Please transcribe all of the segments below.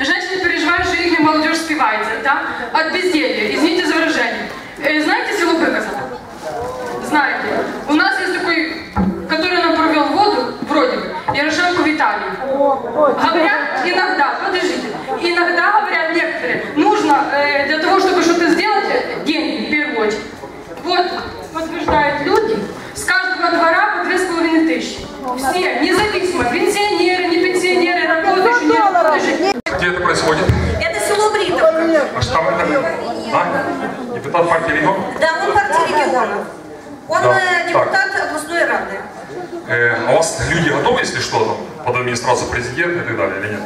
Женщины переживают, что их молодежь спивается, да? От безделья, извините за выражение. Э, знаете село Быково? Знаете. У нас есть такой, который нам провел воду, вроде бы, Ярошенко Виталий. Говорят, иногда, подождите, иногда говорят некоторые, нужно э, для того, чтобы что-то сделать, деньги очередь. Вот, подтверждают люди, с каждого двора по две с половиной тысячи. Все, независимо, пенсионеры, не пенсионеры, работающие, не работающие. Где это происходит? Это село Бритовка. А что там это? А? Депутат партии регионов? Да, он партии регионов. Он Да, э, депутат областной рады. Э, а у вас люди готовы, если что, там, под администрацию президента и так далее, или нет?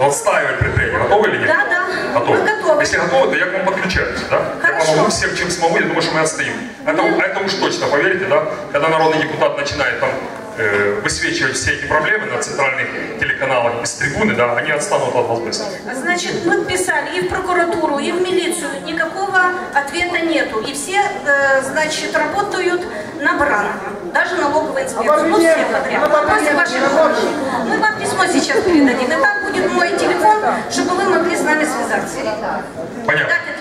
Отстаивать предприятие, готовы или нет? Да, да. Готовы. Мы готовы. Если готовы, то я к вам подключаюсь, да? Я Хорошо. помогу всем, чем смогу, я думаю, что мы отстоим. Это, это уж точно, поверьте, да? Когда народный депутат начинает там э, высвечивать все эти проблемы на центральных телеканалах без трибуны, да, они отстанут от вас быстро. Значит, мы писали и в прокуратуру, и в милицию. Никакого ответа нету. И все, э, значит, работают на Баранова. Даже налоговая инспекция. Ну, все подряд. Просим вашей помощи. Мы вам письмо сейчас передадим. И там будет мой телефон, чтобы вы могли с нами связаться. Понятно.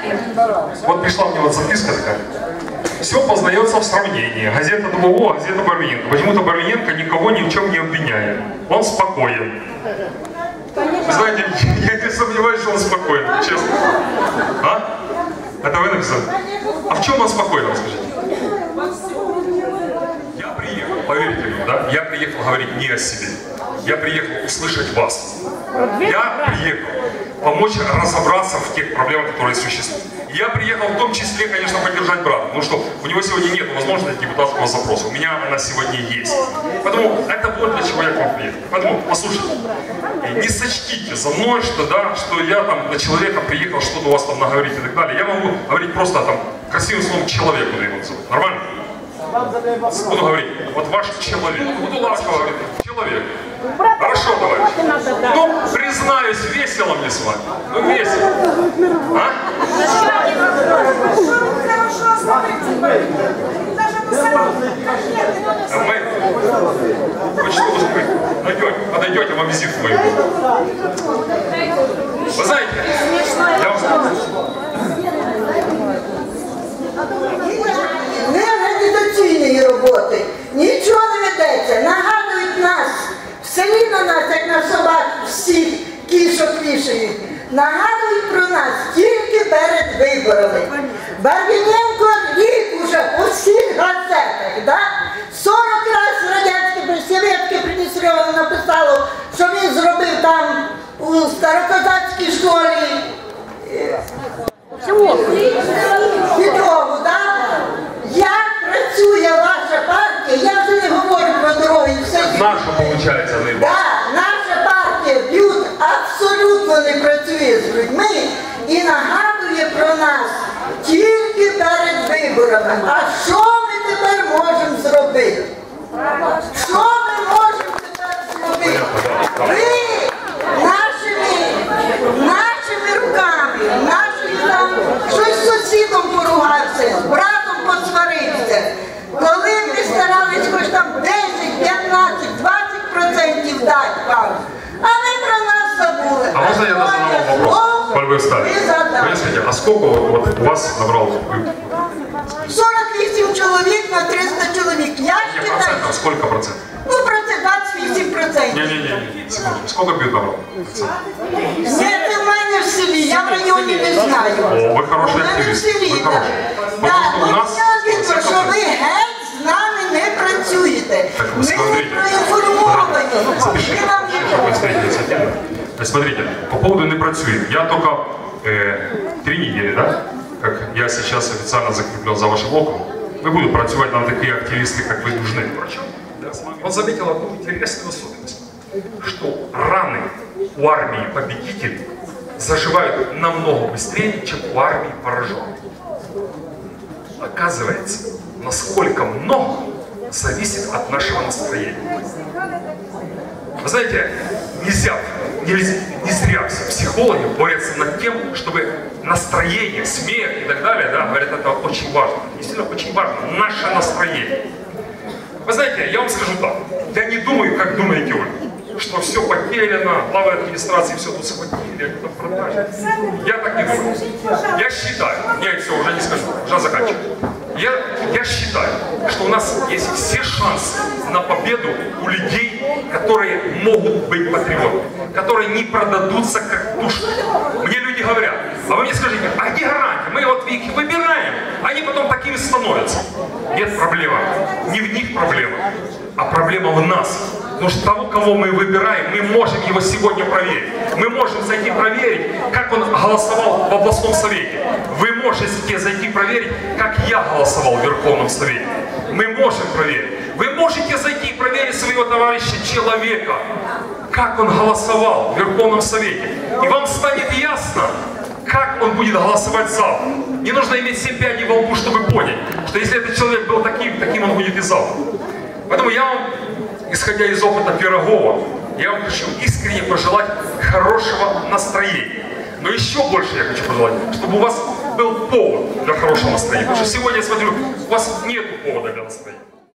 Вот пришла мне вот записка такая. Все познается в сравнении. Газета ДВО, газета Барвиненко. Почему-то Барвиненко никого ни в чем не обвиняет. Он спокоен. Вы знаете, я не сомневаюсь, что он спокоен, честно. А? Это вы написали? А в чем он спокоен, расскажите? Я приехал, поверьте мне, да? Я приехал говорить не о себе. Я приехал услышать вас. Я приехал помочь разобраться в тех проблемах, которые существуют. Я приехал в том числе, конечно, поддержать брата. Потому что у него сегодня нет возможности депутатского запроса. У меня она сегодня есть. Поэтому это вот для чего я к вам приехал. Поэтому, послушайте, не сочтите за мной, что, да, что я там на человека приехал, что-то у вас там наговорить и так далее. Я могу говорить просто там красивым словом человеку, да его назовут. Нормально? Буду говорить, вот ваш человек. Буду ласково говорить, человек. Хорошо, товарищ. Ну, признаюсь, весело мне с вами. Ну, весело. А? Вы что, вы найдете, подойдете вам визитку мою. Вы знаете, я вам скажу, Неорганізаційної роботи. Нічого не ведеться. Нагадують нас. В селі на нас, як на собак, всіх кішок вішають. Нагадують про нас тільки перед виборами. Барвіненко Відомо, так? Як працює ваша партія, я вже не говорю про дороги, все. наша, получается, наиболее. Да, наша партія б'ют абсолютно не працює з людьми і нагадує про нас тільки перед виборами. А що ми тепер можемо зробити? 20% вам, а ви про нас забули. А можно я задам вам вопрос? Коль вы встали. Ви. А сколько вот, у вас набрал 48 чоловік на 300 чоловік. Я Не считаю, процентов, сколько процентов? ну про це 28 процентів. Не-не-не, секундочку. Сколько бьют набрал? Ні, це в мене в селі, я в районі не знаю. О, ви хороший У мене в селі, Ви так. хороший. Так, Потому що у нас я відповідь, що ви геть з нами не працюєте. Так, Ми вам То есть, смотрите, по поводу не працюет. Я только э, три недели, да, как я сейчас официально закреплен за вашим округом, не буду працювать нам такие активисты, как вы, нужны, врачи. Он заметил одну интересную особенность, что раны у армии победителей заживают намного быстрее, чем у армии пораженных. Оказывается, насколько много зависит от нашего настроения. Вы знаете, нельзя, нельзя, не зря психологи борются над тем, чтобы настроение, смех и так далее, да, говорят, это очень важно. Действительно, очень важно, наше настроение. Вы знаете, я вам скажу так, я не думаю, как думаете вы, что все потеряно. главы администрации все тут схватили, это продажи. Я так не думаю. Я считаю, я все, уже не скажу, уже заканчиваю. Я, я считаю, что у нас есть все шансы на победу у людей, которые могут быть патриотами, которые не продадутся как тушка. Мне люди говорят, а вы мне скажите, а где гарантия? Мы вот их выбираем, они потом такими становятся. Нет проблемы. Не в них проблема, а проблема в нас. Потому что того, кого мы выбираем, мы можем его сегодня проверить. Мы можем зайти проверить, как он голосовал в областном совете. Вы можете зайти проверить, как я голосовал в Верховном Совете. Мы можем проверить. Вы можете зайти и проверить своего товарища человека, как он голосовал в Верховном Совете. И вам станет ясно, как он будет голосовать завтра. Не нужно иметь 7 пядей во лбу, чтобы понять, что если этот человек был таким, таким он будет и завтра. Поэтому я вам, исходя из опыта Пирогова, я вам хочу искренне пожелать хорошего настроения. Но еще больше я хочу пожелать, чтобы у вас был повод для хорошего настроения. Потому что сегодня я смотрю, у вас нет повода для настроения.